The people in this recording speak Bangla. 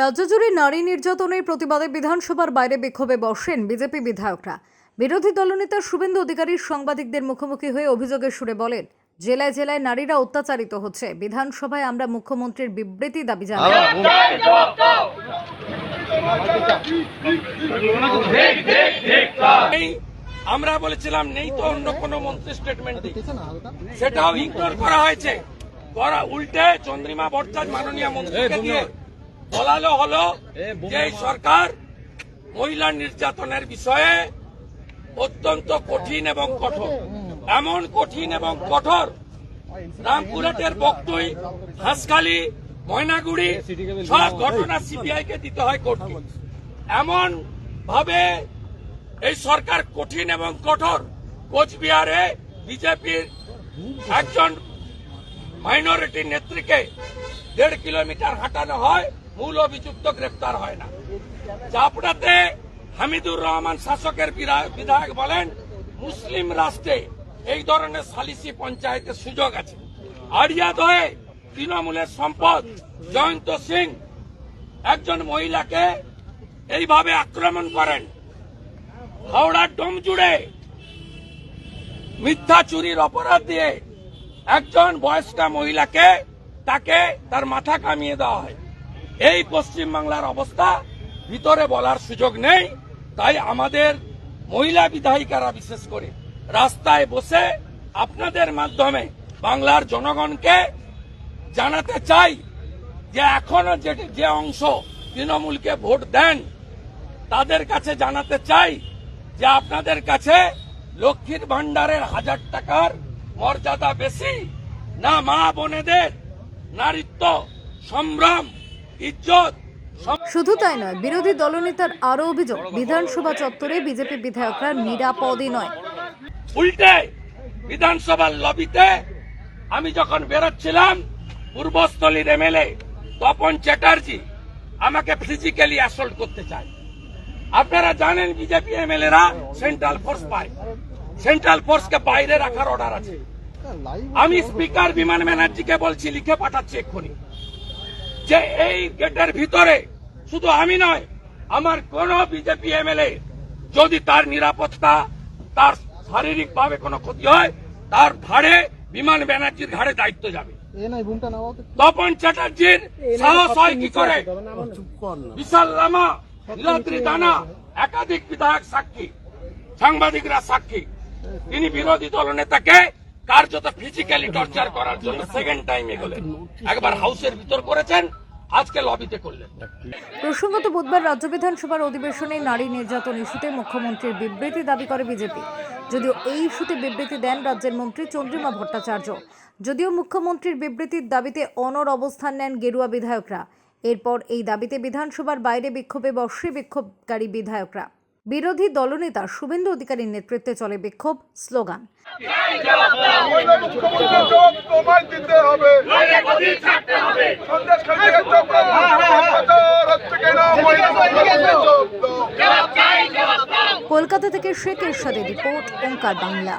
রাজ্য জুড়ে নারী নির্যাতনের প্রতিবাদে বিধানসভার বাইরে বিক্ষোভে বসেন বিজেপি বিধায়করা। বিরোধী দলনেতা শুভেন্দু অধিকারীর সাংবাদিকদের মুখোমুখি হয়ে অভিযোগের সুরে বলেন, জেলায় জেলায় নারীরা অত্যাচারিত হচ্ছে। বিধানসভায় আমরা মুখ্যমন্ত্রীর বিবৃতি দাবি জানাই। আমরা বলেছিলাম নেই তো অন্য কোন মন্ত্রী স্টেটমেন্ট সেটাও ইগনোর করা হয়েছে। করা উল্টে চন্দ্রিমা ভট্টাচার্য মাননীয় মন্ত্রীকে দিয়ে বলালো হলো যে এই সরকার মহিলা নির্যাতনের বিষয়ে অত্যন্ত কঠিন এবং কঠোর। এমন কঠিন এবং কঠোর রামপুরহাটের বক্তই হাঁসখালি ময়নাগুড়ি সব ঘটনা সিবিআই কে দিতে হয় কোর্টকে। এমন ভাবে এই সরকার কঠিন এবং কঠোর। কোচবিহারে বিজেপির একজন মাইনরিটি নেত্রীকে দেড় কিলোমিটার হাঁটানো হয়, মূল অভিযুক্ত গ্রেপ্তার হয় না। চাপড়াতে হামিদুর রহমান শাসকের বিধায়ক বলেন, মুসলিম রাষ্ট্রে এই ধরনের সালিসি পঞ্চায়েতের সুযোগ আছে। আড়িয়াদয়ে তৃণমূলের সম্পদ, জয়ন্ত সিং একজন মহিলাকে এইভাবে আক্রমণ করেন। হাওড়ার ডোম জুড়ে মিথ্যা চুরির অপরাধ দিয়ে একজন বয়স্কা মহিলাকে তাকে তার মাথা কামিয়ে দেওয়া হয়। এই পশ্চিম বাংলার অবস্থা ভিতরে বলার সুযোগ নেই, তাই আমাদের মহিলা বিধায়িকারা বিশেষ করে রাস্তায় বসে আপনাদের মাধ্যমে বাংলার জনগণকে জানাতে চাই যে এখনও যে যে অংশ তৃণমূলকে ভোট দেন, তাদের কাছে জানাতে চাই যে আপনাদের কাছে লক্ষ্মীর ভান্ডারের হাজার টাকার মর্যাদা বেশি না মা বোনেদের নারীত্ব সম্ভ্রম ইজ্জত শুধু তাই নয় বিরোধী দলনেতার আরও অভিযোগ বিধানসভা চত্বরে বিজেপি বিধায়করা নিরাপদই নয়। উল্টে বিধানসভার লবিতে আমি যখন বেরোচ্ছিলাম পূর্বস্থলীর এমএলএ তপন চ্যাটার্জি আমাকে ফিজিক্যালি অ্যাসল্ট করতে চায়। আপনারা জানেন বিজেপি এমএলএরা সেন্ট্রাল ফোর্স পায়। সেন্ট্রাল ফোর্সকে বাইরে রাখার অর্ডার আছে। আমি স্পিকার বিমান ব্যানার্জিকে বলছি, লিখে পাঠাচ্ছি এক্ষুনি। যে এই গেটের ভিতরে শুধু আমি নয়, আমার কোন বিজেপি এমএলএ যদি তার নিরাপত্তা, তার শারীরিক ভাবে কোনো ক্ষতি হয়, তার ঘাড়ে বিমান ব্যানার্জির ঘাড়ে দায়িত্ব যাবে। তপন চ্যাটার্জির সাহস হয় কি করে? বিশাল লামা, নীলাদ্রি দানা, একাধিক বিধায়ক সাক্ষী, সাংবাদিকরা সাক্ষী। তিনি বিরোধী দলনেতাকে কার্যত ফিজিক্যালি টর্চার করার জন্য সেকেন্ড টাইম এগোলেন একবার হাউসের ভিতর করেছেন প্রসঙ্গত বুধবার রাজ্য বিধানসভার অধিবেশনে নারী নির্যাতন ইস্যুতে মুখ্যমন্ত্রীর বিবৃতি দাবি করে বিজেপি। যদিও এই ইস্যুতে বিবৃতি দেন রাজ্যের মন্ত্রী চন্দ্রিমা ভট্টাচার্য। যদিও মুখ্যমন্ত্রীর বিবৃতির দাবিতে অনর অবস্থান নেন গেরুয়া বিধায়করা। এরপর এই দাবিতে বিধানসভার বাইরে বিক্ষোভে বসে বিক্ষোভকারী বিধায়করা। বিরোধী দলনেতা শুভেন্দু অধিকারীর নেতৃত্বে চলে বিক্ষোভ স্লোগান। কলকাতা থেকে শেখ এরশাদের রিপোর্ট, ওঙ্কার বাংলা।